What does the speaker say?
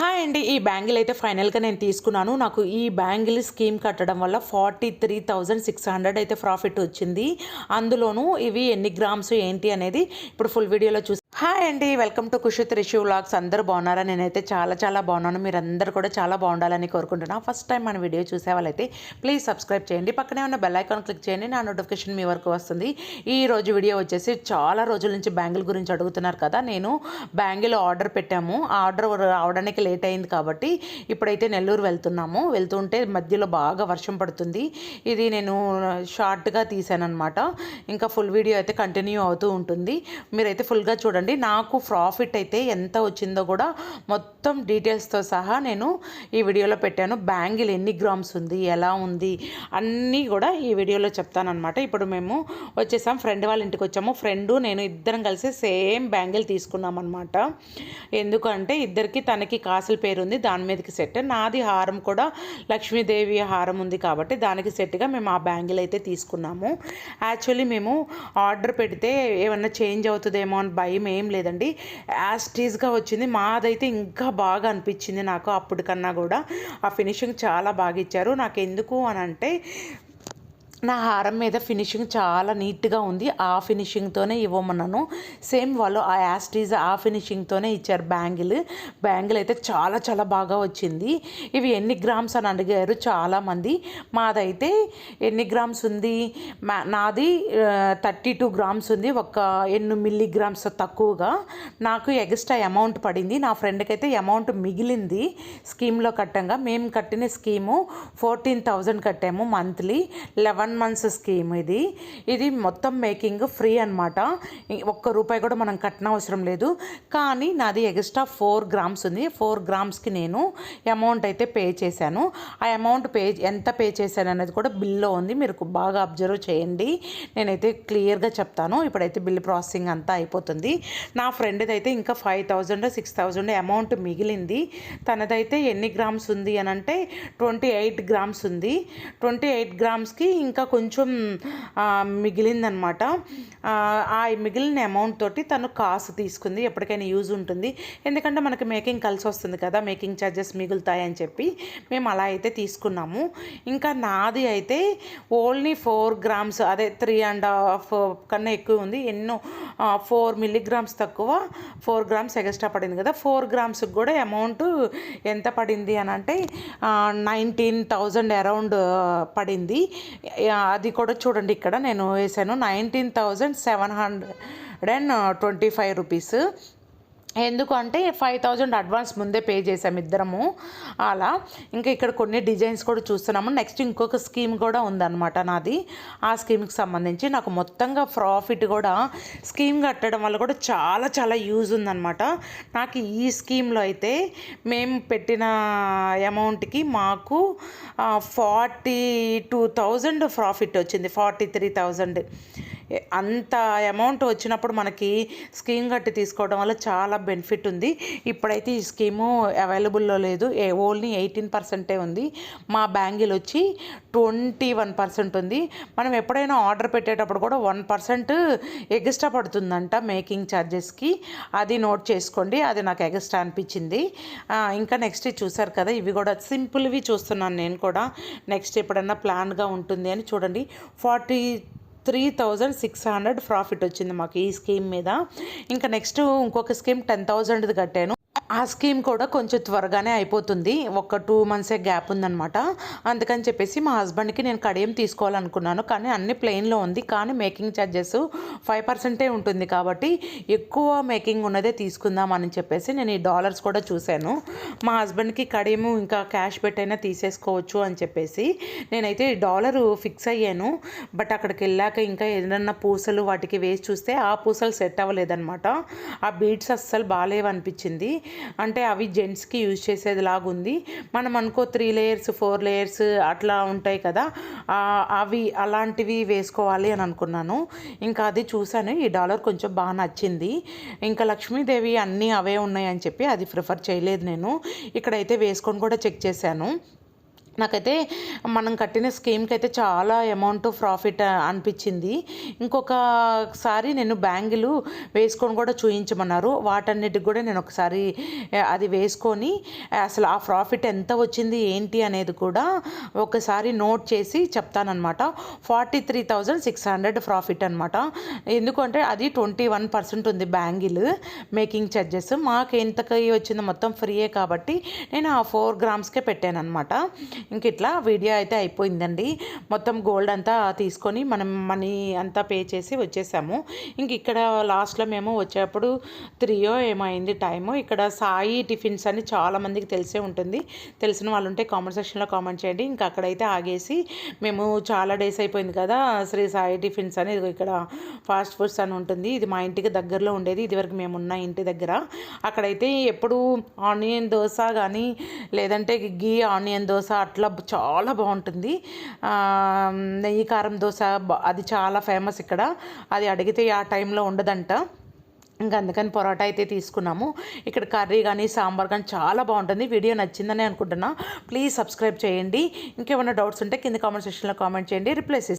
Hi అండి. ఈ bangle అయితే ఫైనల్గా నేను తీసుకున్నాను. నాకు ఈ బ్యాంగిల్ స్కీమ్ కట్టడం వల్ల forty three thousand six hundred అయితే ప్రాఫిట్ వచ్చింది. అందులోనూ ఇవి ఎన్ని గ్రామ్స్ ఏంటి అనేది ఇప్పుడు ఫుల్ వీడియోలో చూసి హాయ్ అండి welcome to Kushith Rishi vlogs. అందరూ బాగున్నారా? నేనైతే చాలా చాలా బాగున్నాను. మీరు కూడా చాలా బాగుండాలని కోరుకుంటున్నాను ఫస్ట్ టైం మన వీడియో చూసే వాళ్ళైతే ప్లీజ్ సబ్స్క్రైబ్ చేయండి. పక్కనే ఉన్న బెల్ ఐకాన్ క్లిక్ చేయండి నా నోటిఫికేషన్ మీ వరకు వస్తుంది. ఈ రోజు వీడియో వచ్చేసి చాలా రోజుల నుంచి బ్యాంగిల్ గురించి అడుగుతున్నారు కదా. నేను బ్యాంగిల్ ఆర్డర్ పెట్టాము. ఆ ఆర్డర్ రావడానికి లేట్ అయింది కాబట్టి ఇప్పుడైతే నెల్లూరు వెళ్తున్నాము. వెళ్తుంటే మధ్యలో బాగా వర్షం పడుతుంది. ఇది నేను షార్ట్గా తీసాను అనమాట ఇంకా ఫుల్ వీడియో అయితే కంటిన్యూ అవుతూ ఉంటుంది. మీరైతే ఫుల్గా చూడండి. నాకు ప్రాఫిట్ అయితే ఎంత వచ్చిందో కూడా మొత్తం డీటెయిల్స్తో సహా నేను ఈ వీడియోలో పెట్టాను. బ్యాంగిల్ ఎన్ని గ్రామ్స్ ఉంది ఎలా ఉంది అన్నీ కూడా ఈ వీడియోలో చెప్తానమాట ఇప్పుడు మేము వచ్చేసాం ఫ్రెండ్ వాళ్ళ ఇంటికి వచ్చాము. ఫ్రెండ్ నేను ఇద్దరం కలిసి సేమ్ బ్యాంగిల్ తీసుకున్నాం అనమాట ఎందుకంటే ఇద్దరికి తనకి కాసుల పేరు ఉంది దాని మీదకి సెట్ నాది హారం కూడా లక్ష్మీదేవి హారం ఉంది కాబట్టి దానికి సెట్గా మేము ఆ బ్యాంగిల్ అయితే తీసుకున్నాము. యాక్చువల్లీ మేము ఆర్డర్ పెడితే ఏమన్నా చేంజ్ అవుతుందేమో అని భయం ఏం లేదండి. యాస్టీజ్గా వచ్చింది. మాదైతే ఇంకా బాగా అనిపించింది నాకు అప్పటికన్నా కూడా. ఆ ఫినిషింగ్ చాలా బాగా ఇచ్చారు. నాకు ఎందుకు అని అంటే నా హారం మీద ఫినిషింగ్ చాలా నీట్గా ఉంది. ఆ ఫినిషింగ్తోనే ఇవ్వమన్నాను. సేమ్ వాళ్ళు ఆ యాస్టీజ్ ఆ ఫినిషింగ్తోనే ఇచ్చారు బ్యాంగిల్. బ్యాంగిల్ అయితే చాలా చాలా బాగా వచ్చింది. ఇవి ఎన్ని గ్రామ్స్ అని అడిగారు చాలామంది. మాదైతే ఎన్ని గ్రామ్స్ ఉంది? మా నాది థర్టీ టూ గ్రామ్స్ ఉంది. ఒక ఎన్ని మిల్లీగ్రామ్స్ తక్కువగా. నాకు ఎక్స్ట్రా అమౌంట్ పడింది. నా ఫ్రెండ్కి అయితే అమౌంట్ మిగిలింది. స్కీమ్లో కట్టంగా. మేము కట్టిన స్కీము ఫోర్టీన్ థౌజండ్ కట్టాము మంత్లీ. లెవెన్ మంత్స్ స్కీమ్ ఇది. ఇది మొత్తం మేకింగ్ ఫ్రీ అనమాట ఒక్క రూపాయి కూడా మనం కట్టనవసరం లేదు. కానీ నాది ఎక్స్ట్రా ఫోర్ గ్రామ్స్ ఉంది. ఫోర్ గ్రామ్స్కి నేను అమౌంట్ అయితే పే చేశాను. ఆ అమౌంట్ పే ఎంత పే చేశాను అనేది కూడా బిల్లో ఉంది. మీరు బాగా అబ్జర్వ్ చేయండి. నేనైతే క్లియర్గా చెప్తాను. ఇప్పుడైతే బిల్ ప్రాసెసింగ్ అంతా అయిపోతుంది. నా ఫ్రెండ్ది అయితే ఇంకా five thousand six thousand amount మిగిలింది. తనదైతే ఎన్ని గ్రామ్స్ ఉంది అని అంటే ట్వంటీ ఎయిట్ గ్రామ్స్ ఉంది. ట్వంటీ ఎయిట్ గ్రామ్స్కి ఇంకా ఇంకా కొంచెం మిగిలిందనమాట. ఆ, మిగిలిన అమౌంట్ తోటి తను కాసు తీసుకుంది. ఎప్పటికైనా యూజ్ ఉంటుంది. ఎందుకంటే మనకి మేకింగ్ కలిసి వస్తుంది కదా మేకింగ్ ఛార్జెస్ మిగులుతాయని చెప్పి మేము అలా అయితే తీసుకున్నాము. ఇంకా నాది అయితే ఓన్లీ ఫోర్ గ్రామ్స్ అదే త్రీ అండ్ హాఫ్ కన్నా ఎక్కువ ఉంది. ఎన్నో ఫోర్ మిల్లీగ్రామ్స్ తక్కువ ఫోర్ గ్రామ్స్ ఎక్స్ట్రా పడింది కదా. ఫోర్ గ్రామ్స్కి కూడా అమౌంట్ ఎంత పడింది అని అంటే నైన్టీన్ థౌజండ్ అరౌండ్ పడింది. అది కూడా చూడండి ఇక్కడ నేను వేసాను. Nineteen thousand seven hundred and twenty five rupees. ఎందుకంటే ఫైవ్ థౌజండ్ అడ్వాన్స్ ముందే పే చేసాం ఇద్దరము. అలా ఇంకా ఇక్కడ కొన్ని డిజైన్స్ కూడా చూస్తున్నాము. నెక్స్ట్ ఇంకొక స్కీమ్ కూడా ఉందన్నమాట నాది. ఆ స్కీమ్కి సంబంధించి నాకు మొత్తంగా ప్రాఫిట్ కూడా స్కీమ్ కట్టడం వల్ల కూడా చాలా చాలా యూజ్ ఉందన్నమాట. నాకు ఈ స్కీమ్లో అయితే మేము పెట్టిన అమౌంట్కి మాకు ఫార్టీ టూ థౌజండ్ ప్రాఫిట్ వచ్చింది. Forty three thousand. అంత అమౌంట్ వచ్చినప్పుడు మనకి స్కీమ్ కట్టి తీసుకోవడం వల్ల చాలా బెనిఫిట్ ఉంది. ఇప్పుడైతే ఈ స్కీము అవైలబుల్లో లేదు. ఓన్లీ ఎయిటీన్ పర్సెంటే ఉంది. మా బ్యాంగిల్ వచ్చి ట్వంటీ వన్ పర్సెంట్ ఉంది. మనం ఎప్పుడైనా ఆర్డర్ పెట్టేటప్పుడు కూడా వన్ పర్సెంట్ ఎక్స్ట్రా పడుతుందంట మేకింగ్ ఛార్జెస్కి అది నోట్ చేసుకోండి. అది నాకు ఎగస్ట్రా అనిపించింది. ఇంకా నెక్స్ట్ చూసారు కదా ఇవి కూడా సింపుల్వి చూస్తున్నాను నేను కూడా. నెక్స్ట్ ఎప్పుడన్నా ప్లాన్గా ఉంటుంది అని చూడండి. Forty three thousand six hundred profit వచ్చింది మాకు ఈ స్కీమ్ మీద. ఇంకా నెక్స్ట్ ఇంకొక స్కీమ్ టెన్ థౌజండ్ది కట్టాను. ఆ స్కీమ్ కూడా కొంచెం త్వరగానే అయిపోతుంది. ఒక టూ మంత్సే గ్యాప్ ఉందనమాట అందుకని చెప్పేసి మా హస్బెండ్కి నేను కడియం తీసుకోవాలనుకున్నాను. కానీ అన్ని ప్లెయిన్లో ఉంది. కానీ మేకింగ్ ఛార్జెస్ ఫైవ్ పర్సెంటే ఉంటుంది కాబట్టి ఎక్కువ మేకింగ్ ఉన్నదే తీసుకుందాం అని చెప్పేసి నేను ఈ డాలర్స్ కూడా చూశాను. మా హస్బెండ్కి కడియము ఇంకా క్యాష్ పెట్టైనా తీసేసుకోవచ్చు అని చెప్పేసి నేనైతే ఈ డాలర్ ఫిక్స్ అయ్యాను. బట్ అక్కడికి వెళ్ళాక ఇంకా ఏదన్నా పూసలు వాటికి వేసి చూస్తే ఆ పూసలు సెట్ అవ్వలేదన్నమాట. ఆ బీడ్స్ అస్సలు బాగాలేవనిపించింది. అంటే అవి జెంట్స్కి యూజ్ చేసేది లాగుంది మనం అనుకో త్రీ లేయర్స్ ఫోర్ లేయర్స్ అట్లా ఉంటాయి కదా. అవి అలాంటివి వేసుకోవాలి అని అనుకున్నాను. ఇంకా అది చూశాను ఈ డాలర్ కొంచెం బాగా నచ్చింది. ఇంకా లక్ష్మీదేవి అన్నీ అవే ఉన్నాయి అని చెప్పి అది ప్రిఫర్ చేయలేదు నేను. ఇక్కడైతే వేసుకొని కూడా చెక్ చేశాను. నాకైతే మనం కట్టిన స్కీమ్కి అయితే చాలా అమౌంట్ ప్రాఫిట్ అనిపించింది. ఇంకొకసారి నేను బ్యాంగిల్ వేసుకొని కూడా చూయించమన్నారు. వాటన్నిటికి కూడా నేను ఒకసారి అది వేసుకొని అసలు ఆ ప్రాఫిట్ ఎంత వచ్చింది ఏంటి అనేది కూడా ఒకసారి నోట్ చేసి చెప్తానమాట forty three thousand six hundred profit అనమాట ఎందుకంటే అది ట్వంటీ వన్ పర్సెంట్ ఉంది బ్యాంగిల్ మేకింగ్ ఛార్జెస్ మాకు ఎంతకి వచ్చిందో మొత్తం ఫ్రీయే కాబట్టి నేను ఆ ఫోర్ గ్రామ్స్కే పెట్టాను అనమాట ఇంక ఇట్లా వీడియో అయితే అయిపోయిందండి. మొత్తం గోల్డ్ అంతా తీసుకొని మనం మనీ అంతా పే చేసి వచ్చేసాము. ఇంక ఇక్కడ లాస్ట్లో మేము వచ్చేటప్పుడు త్రీయో ఏమైంది టైము. ఇక్కడ సాయి టిఫిన్స్ అని చాలామందికి తెలిసే ఉంటుంది. తెలిసిన వాళ్ళు ఉంటే కామెంట్ సెక్షన్లో కామెంట్ చేయండి. ఇంకా అక్కడైతే ఆగేసి మేము చాలా డేస్ అయిపోయింది కదా శ్రీ సాయి టిఫిన్స్ అని. ఇక్కడ ఫాస్ట్ ఫుడ్స్ అని ఉంటుంది. ఇది మా ఇంటికి దగ్గరలో ఉండేది. ఇదివరకు మేము ఉన్న ఇంటి దగ్గర. అక్కడైతే ఎప్పుడు ఆనియన్ దోశ కానీ లేదంటే గీ ఆనియన్ దోశ అట్లా చాలా బాగుంటుంది. నెయ్యి కారం దోశ అది చాలా ఫేమస్ ఇక్కడ. అది అడిగితే ఆ టైంలో ఉండదంట. ఇంకా అందుకని పొరాటా అయితే తీసుకున్నాము. ఇక్కడ కర్రీ కానీ సాంబార్ కానీ చాలా బాగుంటుంది. వీడియో నచ్చిందని అనుకుంటున్నా. ప్లీజ్ సబ్స్క్రైబ్ చేయండి. ఇంకేమైనా డౌట్స్ ఉంటే కింద కామెంట్ సెక్షన్లో కామెంట్ చేయండి. రిప్లై